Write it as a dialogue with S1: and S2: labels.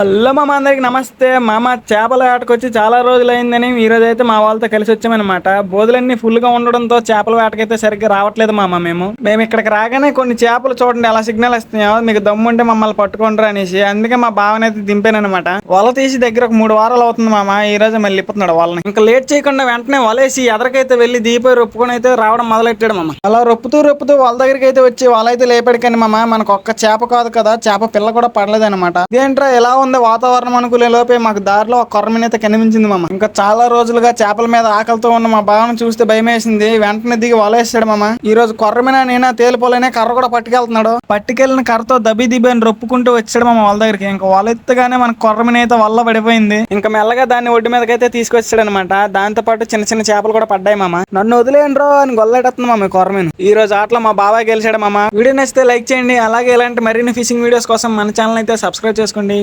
S1: Hello మామ అందరికి నమస్తే. మామ చేపల వేటకు వచ్చి చాలా రోజులు అయిందని ఈ అయితే మా వాళ్ళతో కలిసి వచ్చామన్నమాట. బోధులన్నీ ఫుల్గా ఉండడంతో చేపల వేటకైతే సరిగ్గా రావట్లేదు మామ మేము. మేము ఇక్కడికి రాగానే కొన్ని చేపలు చూడండి ఎలా సిగ్నల్ ఇస్తున్నాయో మీకు దమ్ము ఉంటే మమ్మల్ని పట్టుకుంటారు అనేసి అందుకే మా భావన అయితే దింపానమాట వల తీసి దగ్గర ఒక మూడు వారాలు అవుతుంది మామ ఈ రోజు మళ్ళీ ఇప్పుతున్నాడు వాళ్ళని. ఇంకా లేట్ చేయకుండా వెంటనే వలేసి ఎదరికైతే వెళ్ళి దీపై రొప్పుకొని అయితే రావడం మొదలెట్టాడు మామ. అలా రొప్పుతూ రొప్పుతూ వాళ్ళ దగ్గరికి అయితే వచ్చి వాళ్ళైతే లేపాడు కానీ మామ మనకు ఒక్క చేప కాదు కదా చేప పిల్ల కూడా పడలేదు అనమాట ఇదేంట్రా ఎలా ఉంది? వాతావరణం అనుకునే లోపే మాకు దారిలో ఒక కొర్రమీన అయితే కనిపించింది మామ. ఇంకా చాలా రోజులుగా చేపల మీద ఆకలితో ఉన్న మా భావన చూస్తే భయం వేసింది వెంటనే దిగి వలేసాడు మామ. ఈ రోజు కొర్రమిన నేనా తేలిపోలేనే కర్ర కూడా పట్టుకెళ్తున్నాడు. పట్టుకెళ్ళిన కర్రతో దబి దిబి అని రొప్పుకుంటూ వచ్చాడు మామ వాళ్ళ దగ్గరికి. ఇంకా వలెత్తగానే మన కొర్రమినైతే అయితే వల్ల పడిపోయింది. ఇంకా మెల్లగా దాన్ని ఒడ్డు మీదకైతే తీసుకొచ్చాడు అనమాట దాంతో పాటు చిన్న చిన్న చేపలు కూడా పడ్డాయి మామ. నన్ను వదిలేయండ్రో అని గొల్లెడుతుంది మామ ఈ కొర్రమీను ఈ రోజు ఆటలో మా బాబాయ్ గెలిచాడు మామ. వీడియో నచ్చితే లైక్ చేయండి. అలాగే ఇలాంటి మరిన్ని ఫిషింగ్ వీడియోస్ కోసం మన ఛానల్ అయితే సబ్స్క్రైబ్ చేసుకోండి.